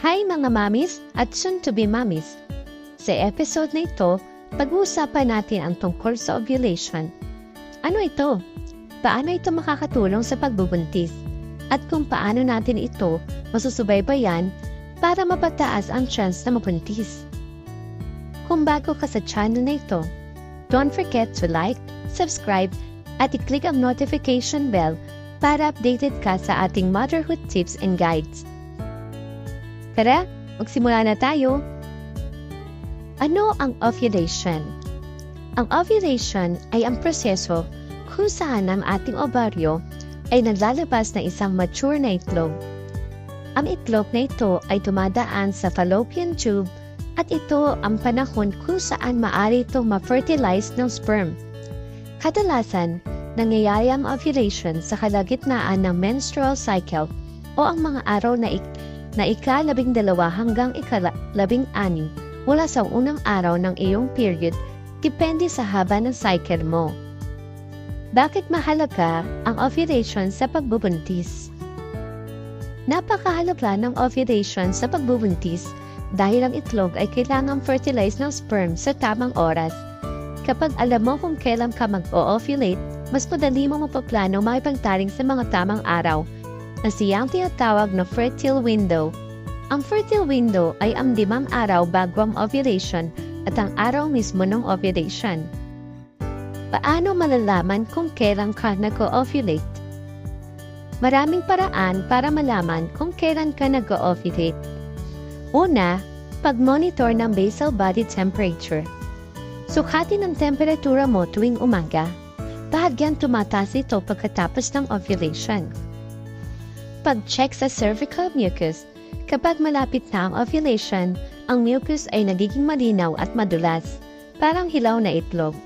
Hi mga mamis at soon-to-be mamis! Sa episode na ito, pag-uusapan natin ang tungkol sa ovulation. Ano ito? Paano ito makakatulong sa pagbubuntis? At kung paano natin ito masusubaybayan para mapataas ang chance na mabuntis? Kung bago ka sa channel na ito, don't forget to like, subscribe, at i-click ang notification bell para updated ka sa ating motherhood tips and guides. Tara, magsimula na tayo! Ano ang ovulation? Ang ovulation ay ang proseso kung saan ang ating ovaryo ay naglalabas ng isang mature na itlog. Ang itlog na ito ay tumadaan sa fallopian tube at ito ang panahon kung saan maaari itong ma-fertilize ng sperm. Kadalasan, nangyayari ang ovulation sa kalagitnaan ng menstrual cycle o ang mga araw na, na ika-labing dalawa hanggang ika-labing anim mula sa unang araw ng iyong period depende sa haba ng cycle mo. Bakit mahalaga ang ovulation sa pagbubuntis? Napakahalaga ng ovulation sa pagbubuntis dahil ang itlog ay kailangang fertilize ng sperm sa tamang oras. Kapag alam mo kung kailan ka mag-ovulate, mas madali mo mapaplano makipagtaring sa mga tamang araw na siyang tinatawag na fertile window. Ang fertile window ay ang limang araw bago ang ovulation at ang araw mismo ng ovulation. Paano malalaman kung kailan ka nag-ovulate? Maraming paraan para malaman kung kailan ka nag-ovulate. Una, pag-monitor ng basal body temperature. Sukatin ang temperatura mo tuwing umaga. Bahagyang tumataas ito pagkatapos ng ovulation. Pag-check sa cervical mucus. Kapag malapit na ang ovulation, ang mucus ay nagiging malinaw at madulas, parang hilaw na itlog.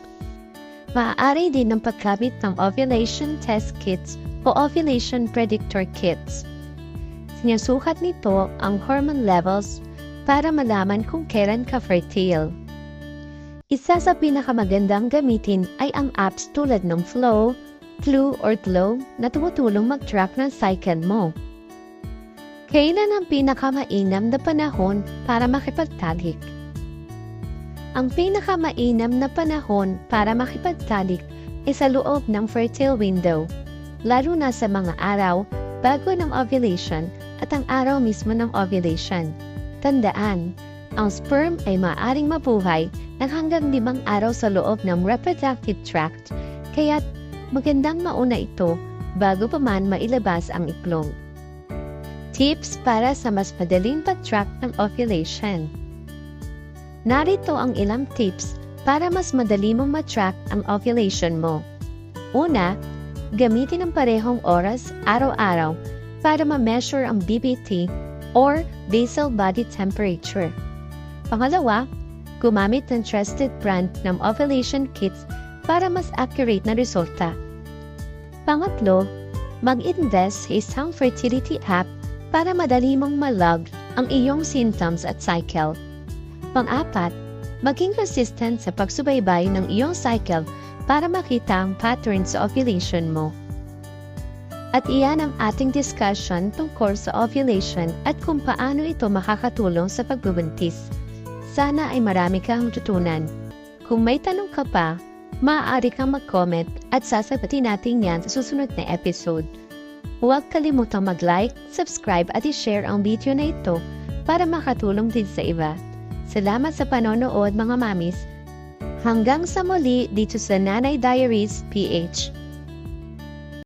Maaari din ang pagkabit ng ovulation test kits o ovulation predictor kits. Sinusukat nito ang hormone levels para malaman kung kailan ka fertile. Isa sa pinakamagandang gamitin ay ang apps tulad ng Flow, Flu or Glow na tumutulong mag-track ng cycle mo. Kailan ang pinakamainam na panahon para makipagtalik? Ang pinakamainam na panahon para makipagtalik ay sa loob ng fertile window, lalo na sa mga araw bago ng ovulation at ang araw mismo ng ovulation. Tandaan, ang sperm ay maaaring mabuhay ng hanggang limang araw sa loob ng reproductive tract, kaya magandang mauna ito bago pa man mailabas ang iklog. Tips para sa mas madaling pag-track ng ovulation. Narito ang ilang tips para mas madali mong ma-track ang ovulation mo. Una, gamitin ang parehong oras araw-araw para ma-measure ang BBT or basal body temperature. Pangalawa, gumamit ng trusted brand ng ovulation kits para mas accurate na resulta. Pangatlo, mag-invest sa isang fertility app para madali mong malog ang iyong symptoms at cycle. Pang-apat, maging consistent sa pagsubaybay ng iyong cycle para makita ang pattern sa ovulation mo. At iyan ang ating discussion tungkol sa ovulation at kung paano ito makakatulong sa pagbubuntis. Sana ay marami kang tutunan. Kung may tanong ka pa, maaari kang mag-comment at sasagutin natin yan sa susunod na episode. Huwag kalimutang mag-like, subscribe at i-share ang video na ito para makatulong din sa iba. Salamat sa panonood mga mamis. Hanggang sa muli dito sa Nanay Diaries PH.